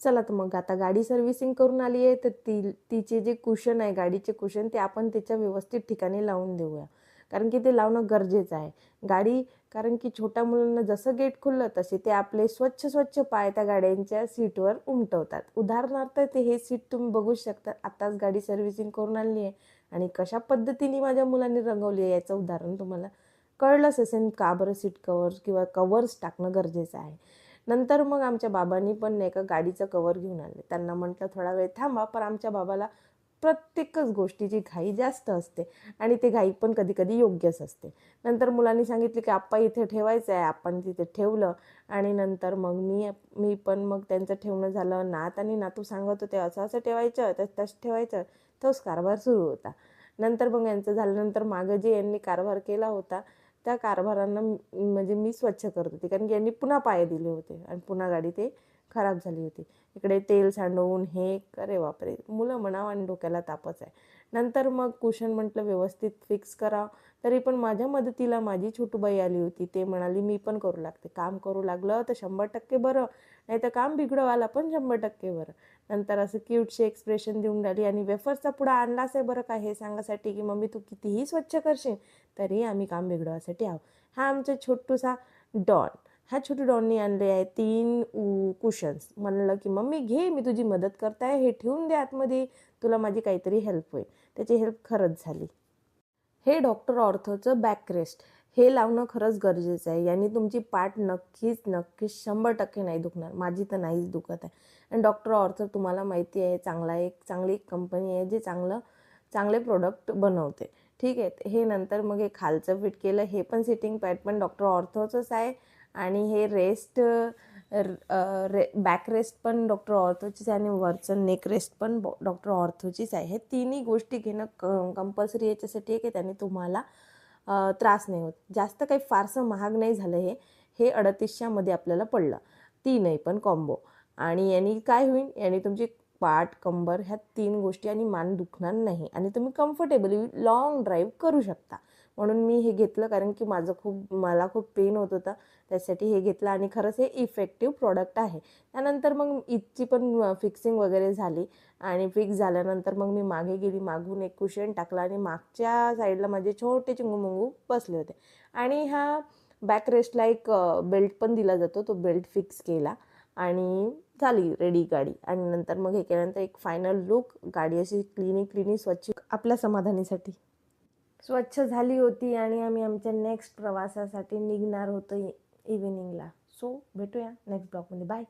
चला तर मग आता गाडी सर्व्हिसिंग करून आली आहे तर ती तिचे जे कुशन आहे गाडीचे कुशन ते आपण त्याच्या व्यवस्थित ठिकाणी लावून देऊया. कारण की ते लावणं गरजेचं आहे. गाडी कारण की छोट्या मुलांना जसं गेट खुललं तसे ते आपले स्वच्छ स्वच्छ पाय त्या गाड्यांच्या सीटवर उमटवतात. उदाहरणार्थ ते हे सीट तुम्ही बघू शकता आताच गाडी सर्व्हिसिंग करून आणली आहे. आणि कशा पद्धतीने माझ्या मुलांनी रंगवली आहे याचं उदाहरण तुम्हाला कळलंच असेल. का बरं सीट कवर्स किंवा कवर्स टाकणं गरजेचं आहे. नंतर मग आमच्या बाबांनी पण नाही का गाडीचं कवर घेऊन आले त्यांना म्हटलं थोडा वेळ थांबा पण आमच्या बाबाला प्रत्येकच गोष्टीची घाई जास्त असते आणि ते घाई पण कधी कधी योग्यच असते. नंतर मुलांनी सांगितले की आप्पा इथे ठेवायचं आहे आपण तिथे ठेवलं. आणि नंतर मग मी मी पण मग त्यांचं ठेवणं झालं. नात आणि नातू सांगत होते असं असं ठेवायचं तर तसं ठेवायचं. तोच कारभार सुरू होता. नंतर मग यांचं झाल्यानंतर मागं जे यांनी कारभार केला होता त्या कारभारांना म्हणजे मी स्वच्छ करत होते. कारण की यांनी पुन्हा पाय दिले होते. आणि पुन्हा गाडी ते खराब झाली होती. इकडे तेल सांडवून हे करे बापरे. मुलं म्हणावं आणि डोक्याला तापच आहे. नंतर मग कुशन म्हटलं व्यवस्थित फिक्स करा. तरी पण माझ्या मदतीला माझी छोटूबाई आली होती. ते म्हणाली मी पण करू लागते. काम करू लागलं तर शंभर टक्के बरं. नाही तर काम बिघडवायला पण शंभर टक्के बरं. नंतर असं क्यूटचे एक्सप्रेशन देऊन राहिली आणि वेफर्सचा पुढं आणलाच आहे बरं का हे सांगासाठी की मम्मी तू कितीही स्वच्छ करशील तरी आम्ही काम बिघडवायसाठी आहो हा आमचा छोटूसा डॉन. ह्या छोटी डॉननी आणले आहे. तीन कुशन्स. म्हणलं की मम्मी घे मी तुझी मदत करताय. हे ठेवून दे आतमध्ये. तुला माझी काहीतरी हेल्प होईल. त्याची हेल्प खरंच झाली. हे डॉक्टर ऑर्थोचं बॅकरेस्ट हे लावणं खरंच गरजेचं आहे. यांनी तुमची पाठ नक्कीच नक्कीच शंभर टक्के नाही दुखणार. माझी तर नाहीच दुखत आहे. आणि डॉक्टर ऑर्थर तुम्हाला माहिती आहे चांगला एक चांगली एक कंपनी आहे जे चांगलं चांगले प्रोडक्ट बनवते. ठीक आहे. हे नंतर मग हे खालचं फिट केलं. हे पण सिटिंग पॅड पण डॉक्टर ऑर्थोचंच आहे. आणि हे रेस्ट रे बॅक रेस्ट पण डॉक्टर ऑर्थोचीच आहे आणि वरचं नेक रेस्ट पण डॉक्टर ऑर्थोचीच आहे. हे तिन्ही गोष्टी घेणं क कंपल्सरी याच्यासाठी आहे की त्याने तुम्हाला त्रास नाही होत. जास्त काही फारसं महाग नाही झालं हे. हे अडतीसशेमध्ये आपल्याला पडलं. ती नाही पण कॉम्बो आणि यांनी काय होईल? यांनी तुमची पाठ कंबर ह्या तीन गोष्टी आणि मान दुखणार नाही. आणि तुम्ही कम्फर्टेबली लॉंग ड्राईव्ह करू शकता. म्हणून मी हे घेतलं कारण की माझं खूप मला खूप पेन होत होता. त्यासाठी हे घेतलं आणि खरंच हे इफेक्टिव्ह प्रॉडक्ट आहे. त्यानंतर मग इथची पण फिक्सिंग वगैरे झाली. आणि फिक्स झाल्यानंतर मग मी मागे गेली मागून एक कुशन टाकला आणि मागच्या साईडला माझे छोटे चिंगूमुंगू बसले होते. आणि हा बॅक रेस्टला एक बेल्ट पण दिला जातो. तो बेल्ट फिक्स केला. आणि झाली रेडी गाडी. आणि नंतर मग हे केल्यानंतर एक फायनल लुक गाडी अशी क्लिनी क्लिनी स्वच्छ आपल्या समाधानीसाठी. स्वच्छ झाली होती आणि आम्ही आमच्या नेक्स्ट प्रवासासाठी निघणार होतो इव्हिनिंगला सो भेटूया नेक्स्ट ब्लॉगमध्ये बाय